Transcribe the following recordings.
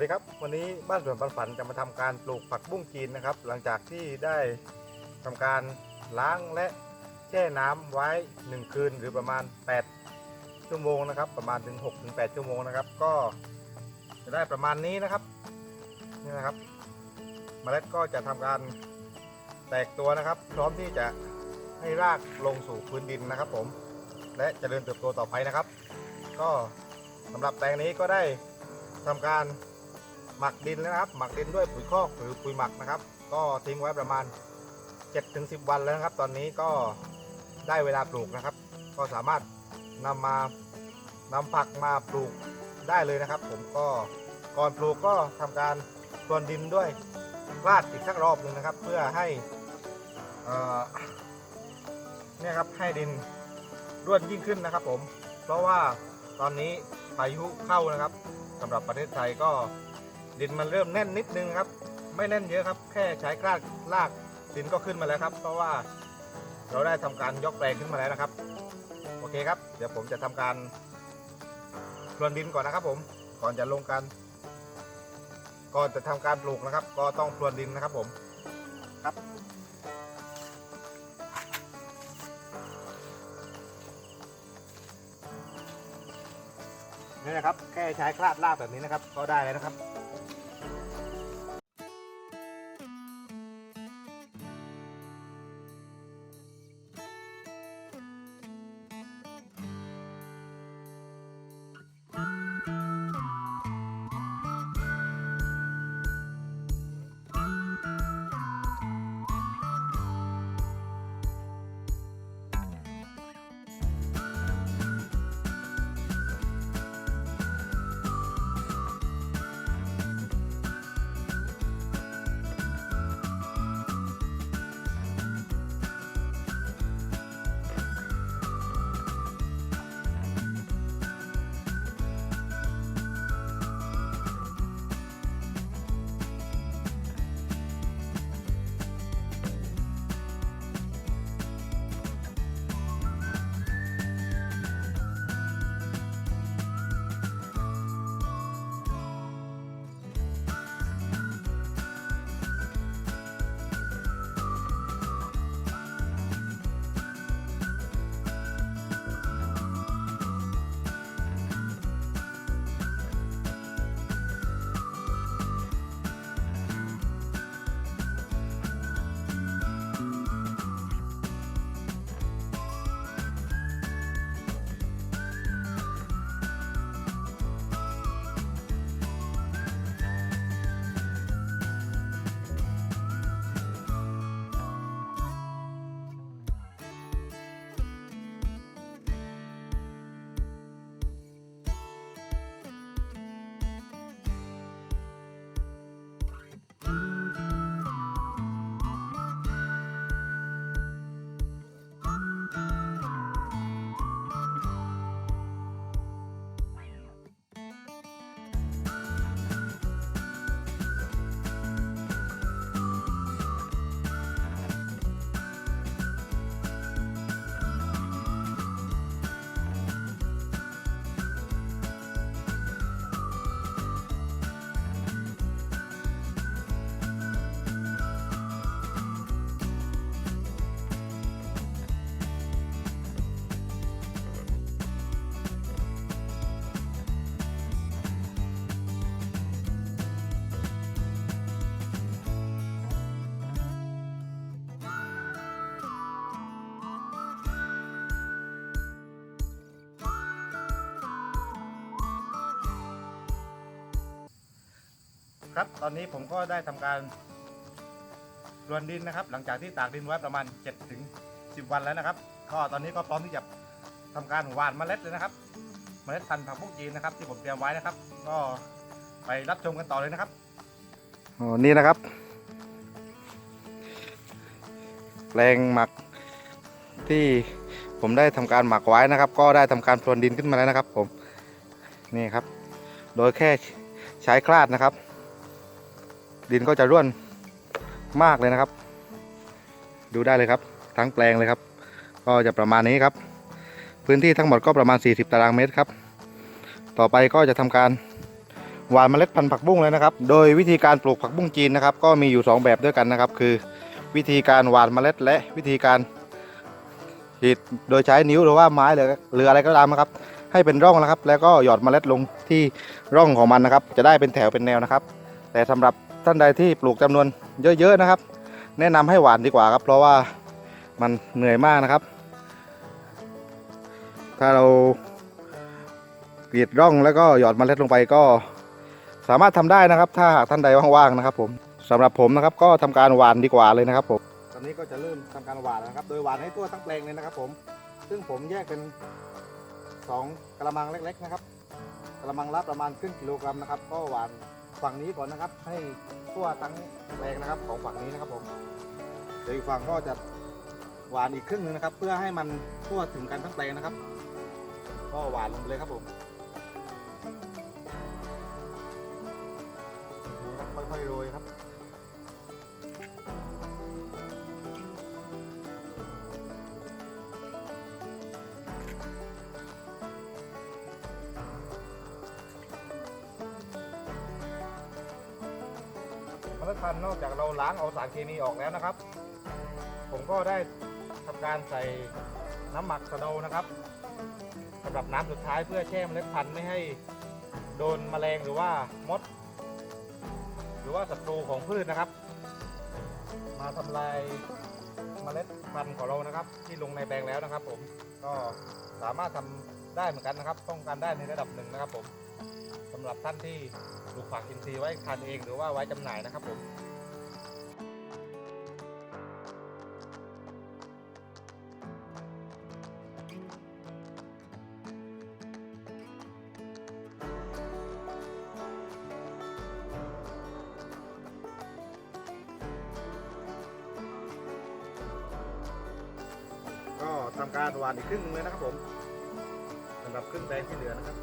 ดีครับ วันนี้บ้านสวนปันฝันจะมาทำการปลูกผักบุ้งจีนนะครับ หลังจากที่ได้ทำการล้างและแช่น้ำไว้ 1 คืนหรือประมาณ 8 ชั่วโมงนะครับ ประมาณถึง6ถึง8ชั่วโมงนะครับ ก็จะได้ประมาณนี้นะครับนี่นะครับ เมล็ดก็จะทำการแตกตัวนะครับ พร้อมที่จะให้รากลงสู่พื้นดินนะครับ ผม และจะเจริญเติบโตต่อไปนะครับ ก็สำหรับแปลงนี้ก็ได้ทำการ หมักดินแล้วนะครับหมักดินด้วยปุ๋ยคอกหรือปุ๋ยหมักนะครับ ก็ทิ้งไว้ประมาณ 7-10 วันแล้วนะครับ ตอนนี้ก็ได้เวลาปลูกนะครับ ก็สามารถนำมานำผักมาปลูกได้เลยนะครับ ผมก็ก่อนปลูกก็ทำการพรวนดินด้วยราดอีกสักรอบหนึ่งนะครับ เพื่อให้เอ่อเนี่ยครับให้ดินร่วนยิ่งขึ้นนะครับ ผม เพราะว่าตอนนี้พายุเข้านะครับสำหรับประเทศไทยก็ ดินมันเริ่มแน่นนิดนึงครับ ไม่แน่นเยอะครับ แค่ใช้กล้าลากดินก็ขึ้นมาแล้วครับ เพราะว่าเราได้ทำการยกแปลงขึ้นมาแล้วนะครับ โอเคครับ เดี๋ยวผมจะทำการพรวนดินก่อนนะครับ ผมก่อนจะลงการก่อนจะทำการปลูกนะครับ ก็ต้องพรวนดินนะครับผม นี่นะครับ แค่ใช้คลาดลากแบบนี้นะครับ ก็ได้แล้วนะครับ ครับ ตอนนี้ผมก็ได้ทำการรวนดินนะครับ หลังจากที่ตากดินไว้ประมาณ7ถึง10 วันแล้วนะครับ ก็ตอนนี้ก็พร้อมที่จะทำการหว่านเมล็ดเลยนะครับ เมล็ดพันธุ์ผักบุ้งจีนนะครับ ที่ผมเตรียมไว้นะครับ ก็ไปรับชมกันต่อเลยนะครับอ๋อนี่นะครับแปลงหมักที่ผมได้ทำการหมักไว้นะครับ ก็ได้ทำการพรวนดินขึ้นมาแล้วนะครับ ผมนี่ครับ โดยแค่ใช้คลาดนะครับ ดินก็จะร่วนมากเลยนะครับ ดูได้เลยครับ ทั้งแปลงเลยครับ ก็จะประมาณนี้ครับ พื้นที่ทั้งหมดก็ประมาณ 40 ตารางเมตรครับ ต่อไปก็จะทำการหว่านเมล็ดพันธุ์ผักบุ้งเลยนะครับ โดยวิธีการปลูกผักบุ้งจีนนะครับ ก็มีอยู่ 2 แบบด้วยกันนะครับ คือ วิธีการหว่านเมล็ดและวิธีการฉีดโดยใช้นิ้วหรือว่าไม้หรือหรืออะไรก็ตามนะครับ ให้เป็นร่องนะครับ แล้วก็หยอดเมล็ดลงที่ร่องของมันนะครับ จะได้เป็นแถวเป็นแนวนะครับ แต่สำหรับ ท่านใดที่ปลูกจำนวนเยอะๆนะครับ แนะนำให้หวานดีกว่าครับ เพราะว่ามันเหนื่อยมากนะครับ ถ้าเรากรีดร่องแล้วก็หยอดเมล็ดลงไปก็สามารถทำได้นะครับ ถ้าหากท่านใดว่างๆนะครับ ผมสำหรับผมนะครับ ก็ทำการหวานดีกว่าเลยนะครับผมตอนนี้ก็จะเริ่มทำการหวานนะครับ โดยหวานให้ทั่วทั้งแปลงเลยนะครับ ผม ซึ่งผมแยกเป็นสองกระมังเล็ก ๆ นะครับกระมังละประมาณครึ่งกิโลกรัมนะครับ ก็หวาน ฝั่งนี้ก่อนนะครับ ให้ทั่วทั้งแปลงนะครับ ของฝั่งนี้นะครับผมเดี๋ยวอีกฝั่งก็จะหวานอีกครึ่งหนึงนะครับ เพื่อให้มันทั่วถึงกันทั้งแปลงนะครับ ก็หวานลงไปเลยครับผม เมล็ดพันนอกจากเราล้างเอาสารเคมีออกแล้วนะครับ ผมก็ได้ทำการใส่น้ำหมักสะเดานะครับสำหรับน้ำสุดท้ายเพื่อแช่เมล็ดพันธุ์ไม่ให้โดนแมลงหรือว่ามด หรือว่าศัตรูของพืชนะครับ มาทำลายเมล็ดพันธุ์ของเรานะครับ ที่ลงในแปลงแล้วนะครับ ผมก็สามารถทำได้เหมือนกันนะครับป้องกันได้ในระดับหนึ่งนะครับ ผมสำหรับท่านที่ ลูกผักอินทรีย์ไว้ทานเองหรือว่าไว้จำหน่ายนะครับผมก็ทำการหวานอีกครึ่งนึงเลยนะครับผมสำหรับครึ่งแปลงที่เหลือนะครับ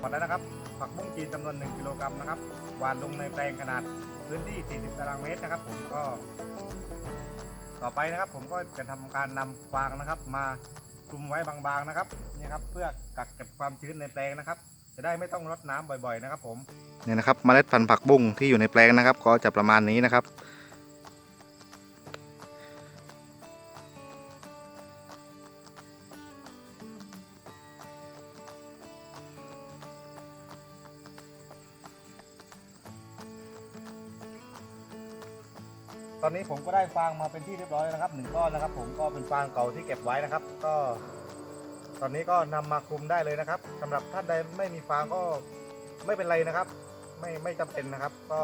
หมดแล้วนะครับ ผักบุ้งจีนจำนวน 1 กิโลกรัมนะครับหวานลงในแปลงขนาดพื้นที่ 40 ตารางเมตรนะครับ ผมก็ ต่อไปนะครับ ผมก็จะทำการนำฟางนะครับ มาคลุมไว้บางๆนะครับนี่ครับ เพื่อกักเก็บความชื้นในแปลงนะครับ จะได้ไม่ต้องรดน้ำบ่อยๆนะครับ ผมเนี่ยนะครับเมล็ดพันธุ์ผักบุ้งที่อยู่ในแปลงนะครับ ก็จะประมาณนี้นะครับ ผมก็ได้ฟางมาเป็นที่เรียบร้อยแล้วนะครับหนึ่งก้อนนะครับ ผมก็เป็นฟางเก่าที่เก็บไว้นะครับ ก็ ตอนนี้ก็นำมาคลุมได้เลยนะครับสำหรับท่านใดไม่มีฟางก็ไม่เป็นไรนะครับ ไม่ไม่จำเป็นนะครับ ก็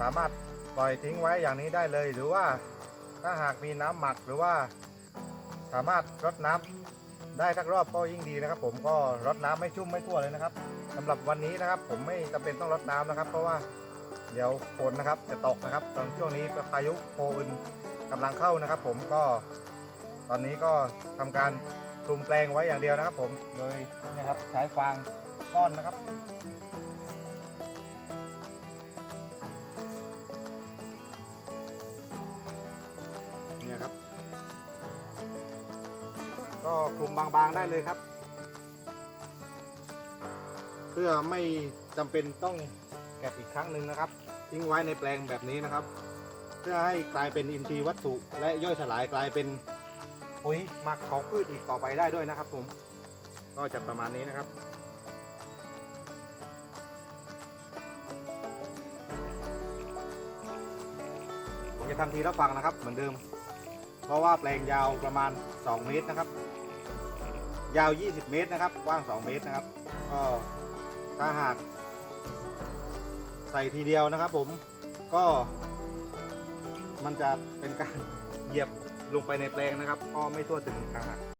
สามารถปล่อยทิ้งไว้อย่างนี้ได้เลย หรือว่าถ้าหากมีน้ำหมักหรือว่า สามารถรดน้ำได้สักรอบก็ยิ่งดีนะครับ ผมก็รดน้ำไม่ชุ่มไม่ทั่วเลยนะครับสำหรับวันนี้นะครับ ผมไม่จำเป็นต้องรดน้ำนะครับ เพราะว่า เดี๋ยวฝนนะครับจะตกนะครับ ตอนช่วงนี้พายุโพอึนกำลังเข้านะครับ ผมก็ ตอนนี้ก็ทำการคลุมแปลงไว้อย่างเดียวนะครับ ผมโดยนะครับใช้ฟางก้อนนะครับเนี่ยครับ ก็คลุมบางๆได้เลยครับ เพื่อไม่ จำเป็นต้องแกะอีกครั้งหนึ่งนะครับ ทิ้งไว้ในแปลงแบบนี้นะครับ เพื่อให้กลายเป็นอินทรีย์วัตถุ และย่อยสลายกลายเป็นปุ๋ยหมักของพืชอีกต่อไปได้ด้วยนะครับผมก็จะประมาณนี้นะครับผมจะทำทีละฝั่งนะครับเหมือนเดิม เพราะว่าแปลงยาวประมาณ 2 เมตรนะครับ ยาว 20 เมตรนะครับ กว้าง 2 เมตรนะครับ ก็ถ้าหาก ใส่ทีเดียวนะครับ ผมก็มันจะเป็นการเหยียบลงไปในแปลงนะครับก็ไม่ทั่วถึงนะครับ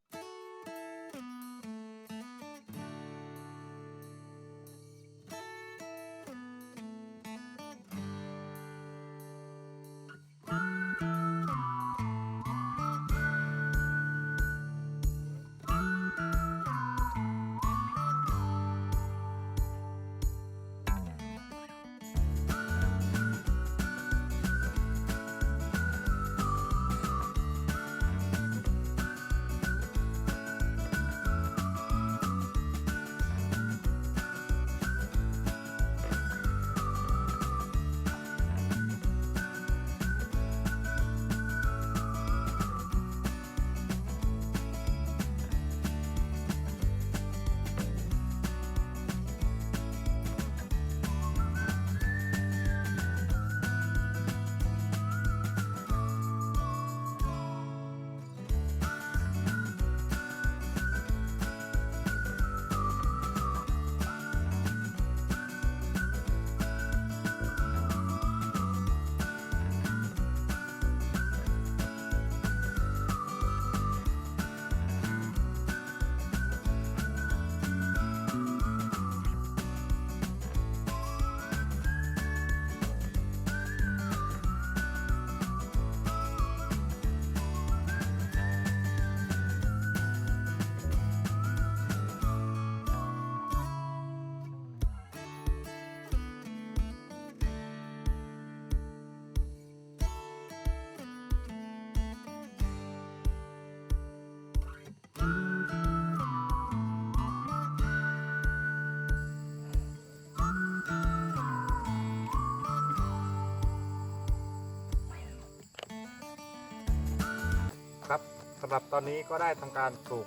สำหรับตอนนี้ก็ได้ทำการปลูก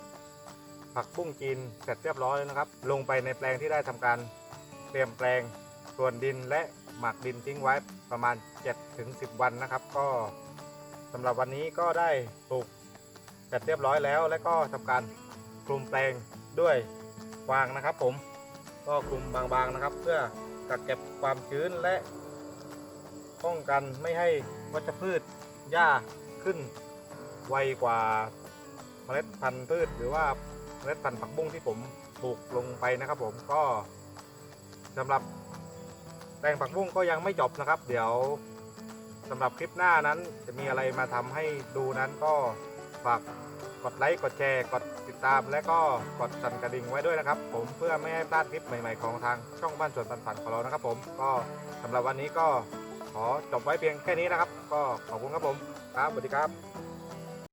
ผักบุ้งจีนเสร็จเรียบร้อยแล้วนะครับ ลงไปในแปลงที่ได้ทำการเตรียมแปลงส่วนดินและหมักดินทิ้งไว้ประมาณ 7-10 วันนะครับ ก็สำหรับวันนี้ก็ได้ปลูกเสร็จเรียบร้อยแล้ว และก็ทำการคลุมแปลงด้วยฟางนะครับ ผมก็คลุมบางๆนะครับ เพื่อกักเก็บความชื้นและ ป้องกันไม่ให้วัชพืชหญ้าขึ้น ไวกว่าเมล็ดพันธุ์พืช หรือว่าเมล็ดพันธุ์ผักบุ้งที่ผมปลูกลงไปนะครับผมก็สำหรับแปลงผักบุ้งก็ยังไม่จบนะครับ เดี๋ยวสำหรับคลิปหน้านั้นจะมีอะไรมาทำให้ดูนั้นก็ฝากกดไลค์กดแชร์กดติดตาม และก็กดสั่นกระดิ่งไว้ด้วยนะครับ ผมเพื่อไม่ให้พลาดคลิปใหม่ ๆ ของทางช่องบ้านสวนปันฝันของเรานะครับ ผมก็สำหรับวันนี้ก็ขอจบไว้เพียงแค่นี้นะครับ ก็ขอบคุณครับผมครับสวัสดีครับ